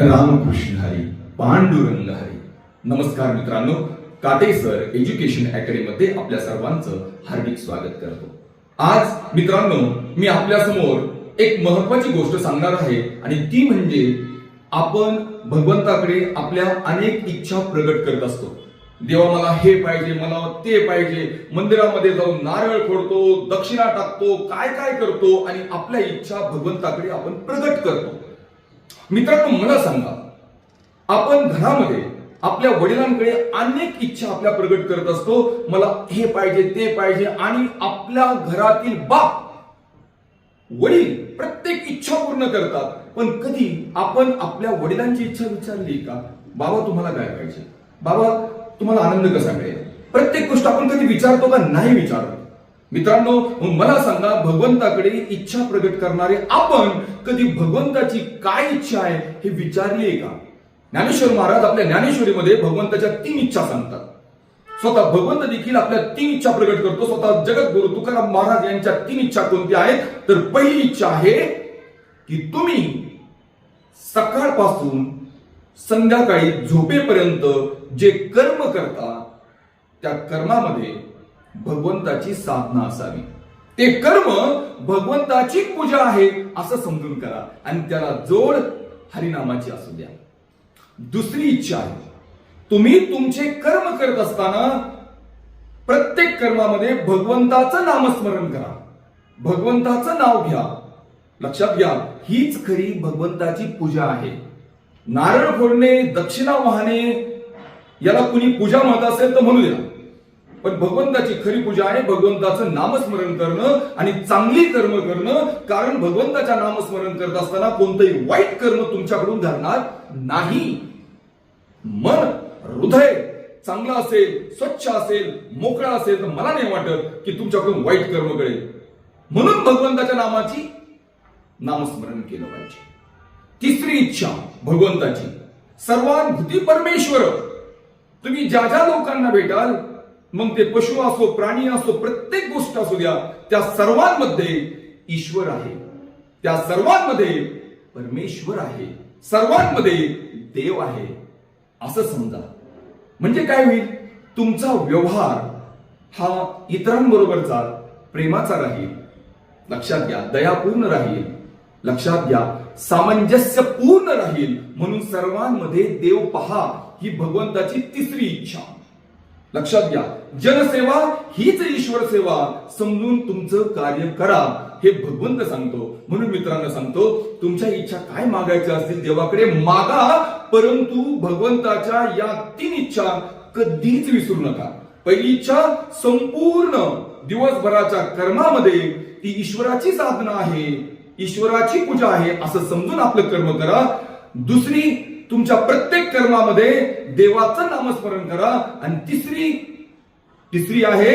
रामकृष्ण हरी पांडुरंग हरी. नमस्कार मित्रांनो काटे सर एज्युकेशन अकॅडमीमध्ये आपल्या सर्वांचं हार्दिक स्वागत करतो. आज मित्रांनो मी आपल्यासमोर एक महत्वाची गोष्ट सांगणार आहे आणि ती म्हणजे आपण भगवंताकडे आपल्या अनेक इच्छा प्रगट करत असतो. देवा मला हे पाहिजे मला ते पाहिजे मंदिरामध्ये जाऊन नारळ फोडतो दक्षिणा टाकतो काय काय करतो आणि आपल्या इच्छा भगवंताकडे आपण प्रगट करतो. मित्रांनो मला सांगा. आपण घरामध्ये आपल्या वडिलांकडे अनेक इच्छा आपल्या प्रगट करत असतो. मला हे पाहिजे ते पाहिजे आणि आपल्या घरातील बाप वडील प्रत्येक इच्छा पूर्ण करतात. पण कधी आपण आपल्या वडिलांची इच्छा विचारली का? बाबा तुम्हाला काय पाहिजे? बाबा तुम्हाला आनंद कसा मिळेल? प्रत्येक गोष्ट आपण कधी विचारतो का? नाही विचारतो. मित्रांनो मला सांगा भगवंताकडे इच्छा प्रगट करणारे आपण कधी भगवंताची काय इच्छा आहे हे विचारली आहे का? ज्ञानेश्वर महाराज आपल्या ज्ञानेश्वरीमध्ये भगवंताच्या तीन इच्छा सांगतात. स्वतः भगवंत देखील आपल्या तीन इच्छा प्रगट करतो. स्वतः जगद्गुरु तुकाराम महाराज यांच्या तीन इच्छा कोणत्या आहेत? तर पहिली इच्छा आहे की तुम्ही सकाळपासून संध्याकाळी झोपेपर्यंत जे कर्म करता त्या कर्मामध्ये भगवंताची साधना असावी. ते कर्म भगवंताची पूजा आहे असं समजून करा. आणि त्याला जोड हरिनामाची असू द्या. दुसरी इच्छा आहे. तुम्ही तुमचे कर्म करत असताना प्रत्येक कर्मामध्ये भगवंताचं नामस्मरण करा. भगवंताचं नाव घ्या. लक्षात घ्या हीच खरी भगवंताची पूजा आहे. नारळ फोडणे दक्षिणा वाहणे याला कुणी पूजा म्हणत असेल तर म्हणूया. पण भगवंताची खरी पूजा आहे भगवंताचं नामस्मरण करणं आणि चांगली कर्म करणं. कारण भगवंताच्या नामस्मरण करत असताना कोणतंही वाईट कर्म तुमच्याकडून धरणार नाही. मन हृदय चांगलं असेल स्वच्छ असेल मोकळा असेल तर मला नाही वाटत की तुमच्याकडून वाईट कर्म कळेल. म्हणून भगवंताच्या नामाची नामस्मरण केलं पाहिजे. तिसरी इच्छा भगवंताची. सर्वानुभूती परमेश्वर. तुम्ही ज्या ज्या लोकांना भेटाल मग ते पशु असो प्राणी असो प्रत्येक गोष्ट असू द्या त्या सर्वांमध्ये ईश्वर आहे. त्या सर्वांमध्ये परमेश्वर आहे. सर्वांमध्ये देव आहे. असं समजा. म्हणजे काय होईल? तुमचा व्यवहार हा इतरांबरोबरचा प्रेमाचा राहील. लक्षात घ्या दयापूर्ण राहील. लक्षात घ्या सामंजस्य पूर्ण राहील. म्हणून सर्वांमध्ये देव पहा ही भगवंताची तिसरी इच्छा. लक्षात घ्या. जनसेवा हीच ईश्वर सेवा. समजून तुमचं कार्य करा. हे भगवंत सांगतो. म्हणून मित्रांनो सांगतो तुमच्या इच्छा काय मागायच्या असतील देवाकडे मागा परंतु भगवंताच्या या तीन इच्छा कधीच विसरू नका. पहिली इच्छा संपूर्ण दिवसभराच्या कर्मामध्ये ती ईश्वराची साधना आहे. ईश्वराची पूजा आहे असं समजून आपलं कर्म करा. दुसरी तुमच्या प्रत्येक कर्मामध्ये देवाचं नामस्मरण करा. आणि तिसरी तिसरी आहे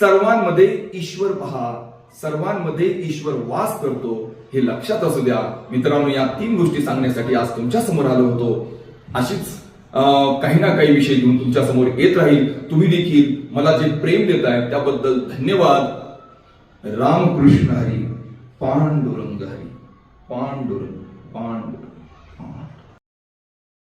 सर्वांमध्ये ईश्वर पहा. सर्वांमध्ये ईश्वर वास करतो. हे लक्षात असू द्या. मित्रांनो या तीन गोष्टी सांगण्यासाठी आज तुमच्यासमोर आलो होतो. अशीच काही ना काही विषय घेऊन तुमच्यासमोर येत राहील. तुम्ही देखील मला जे प्रेम देत आहे त्याबद्दल धन्यवाद. रामकृष्ण हरी पांडुरंग हरी. पांडुरंग पांडुरंग.